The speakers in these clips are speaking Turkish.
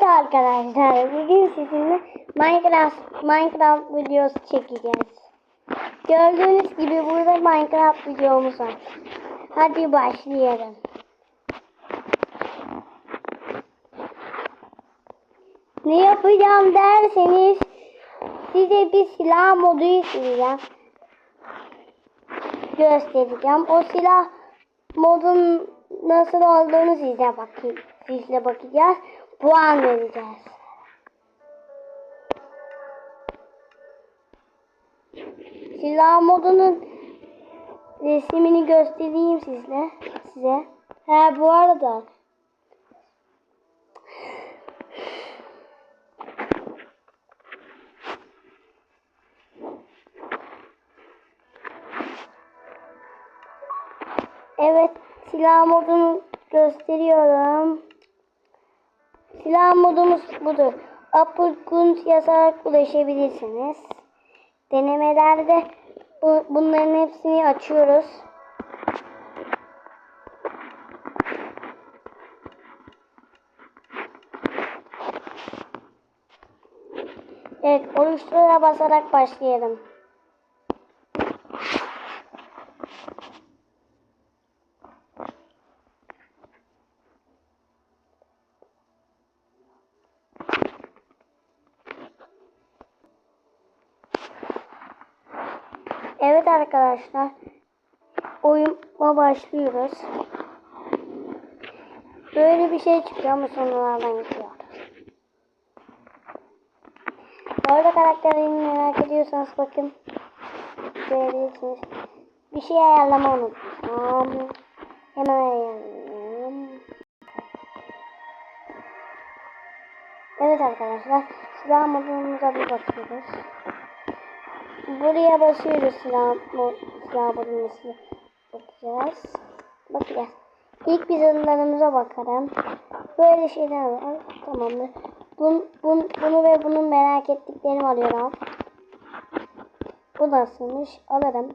Evet arkadaşlar bugün sizinle Minecraft Minecraft videosu çekeceğiz. Gördüğünüz gibi burada Minecraft videomuz var. Hadi başlayalım. Ne yapacağım derseniz size bir silah modu yükleyeceğim. Göstereceğim. O silah modun nasıl olduğunu size bakayım. Sizle bakacağız. Puan vereceğiz. Silah modunun resmini göstereyim sizle size. Ha bu arada Evet, silah modunu gösteriyorum. Silah modumuz budur. Uppercut yazarak ulaşabilirsiniz. Denemelerde bu, bunların hepsini açıyoruz. Evet, oluştura basarak başlayalım. Evet arkadaşlar. Oyuna başlıyoruz. Böyle bir şey çıkıyor ama sonralardan gidiyor. Bu arada merak ediyorsanız bakın. Görebilirsiniz. Bir şey ayarlama unutmuşum. Hemen ayarlayalım. Evet arkadaşlar. Silah modumuza bir bakıyoruz. Buraya basıyoruz silah, silah bulunmasını bakacağız. Bakacağız. İlk biz anılarımıza bakalım. Böyle şeyler var. Tamamdır. Bun, bun, bunu ve bunun merak ettiklerimi alıyorum. Bu nasılmış? Alırım.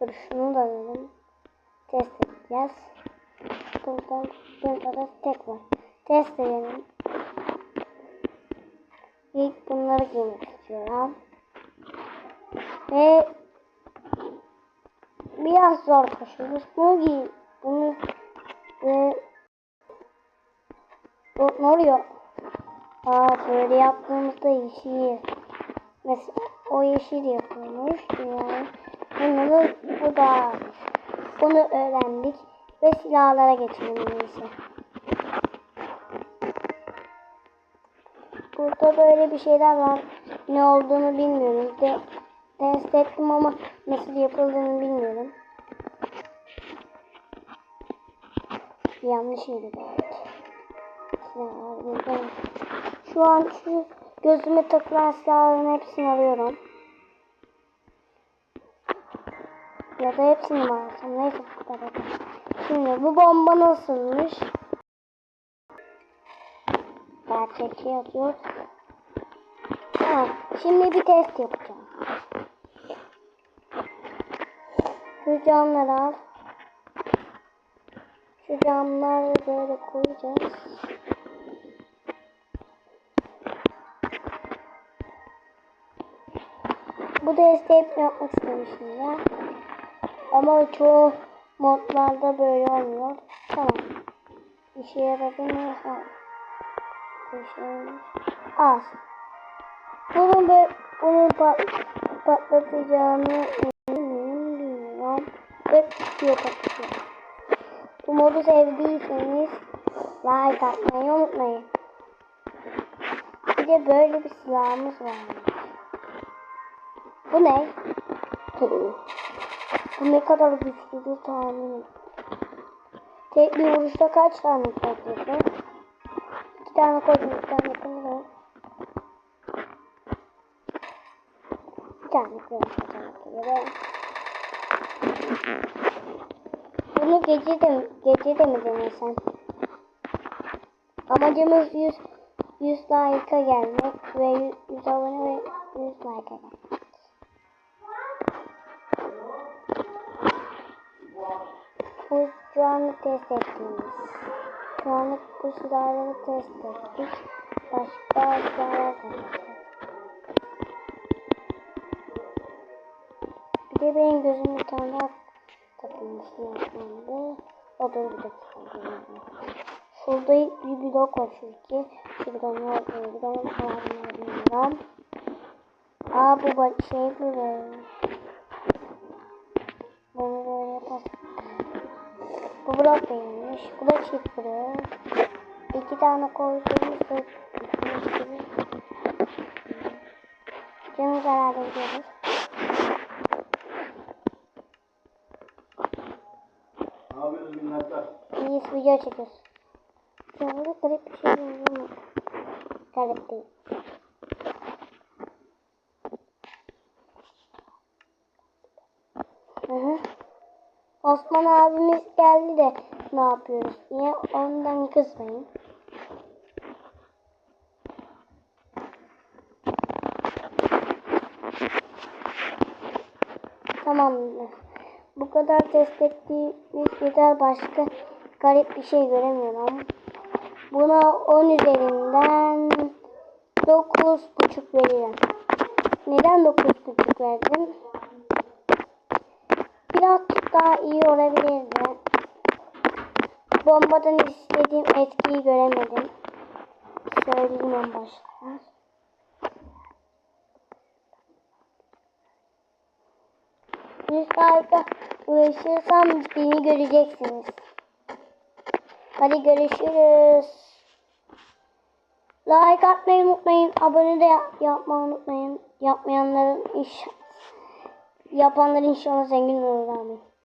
Dur şunu da alalım. Test edeceğiz. Buradan burada tek var. Test edelim. İlk bunları giymek istiyorum. Ve biraz zor koşuyoruz. Giy. Bunu ve o, ne oluyor? Aa böyle yaptığımızda yeşil. Mesela o yeşil yapılmış. Yani bunu bu da bunu öğrendik ve silahlara geçelim neyse. Burada böyle bir şeyler var. Ne olduğunu bilmiyoruz. De test ettim ama nasıl yapıldığını bilmiyorum. Yanlış yeri belki. Şu an şu gözüme takılan silahların hepsini alıyorum. Ya da hepsini alsam? Neyse bu kadar. Şimdi bu bomba nasılmış? Gerçekçi yazıyor. Ha, şimdi bir test yapacağım. Şu camları al. Şu camları böyle koyacağız. Bu testi hep yapmak istemiştim ya. Ama çoğu modlarda böyle olmuyor. Tamam. İşe yaradı mı? Ha. Az. Bunun böyle bunu pat, patlatacağını. Ve tutuyor patlatıyor. Bu modu sevdiyseniz like atmayı unutmayın. Bir de böyle bir silahımız var. Bu ne? Bu ne kadar güçlüdür tahmin et. Tek bir vuruşta kaç tane patlatır? İki tane koydum, bir tane koydum. Bir tane koydum, bir tane koydum. Bunu gece de, gece de mi denesen? Amacımız 100, 100 like'a gelmek ve 100, 100 abone ve 100 like'a gelmek. Bu şu anlık test ettiğimiz. Şu anlık bu silahları test ettik. başka silahlar. Bir de benim gözüm bir tane daha takılması lazımdı. O da bir dakika. Şurada bir blok var şuradaki. Şuradan ne oluyor? Buradan ayarlayalım. Aa bu bak şey böyle. Bunu böyle yaparsın. Bu blok değilmiş. Bu da çift blok. İki tane koyduğumuzda canı zarar ediyoruz. Ne yapıyorsunuz minnettar? İyi video çekiyoruz. Şöyle garip bir şey mu? Garip değil. Hı. Osman abimiz geldi de ne yapıyoruz diye ondan kızmayın. Tamamdır. Bu kadar test ettiğimiz yeter başka garip bir şey göremiyorum. Buna 10 üzerinden 9.5 veririm. Neden 9.5 verdim? Birazcık daha iyi olabilirdi. Bombadan istediğim etkiyi göremedim. Söyleyeyim en başta. Yüz like'a ulaşırsam beni göreceksiniz. Hadi görüşürüz. Like atmayı unutmayın. Abone de yap- yapmayı unutmayın. Yapmayanların iş yapanların inşallah zengin olur amin.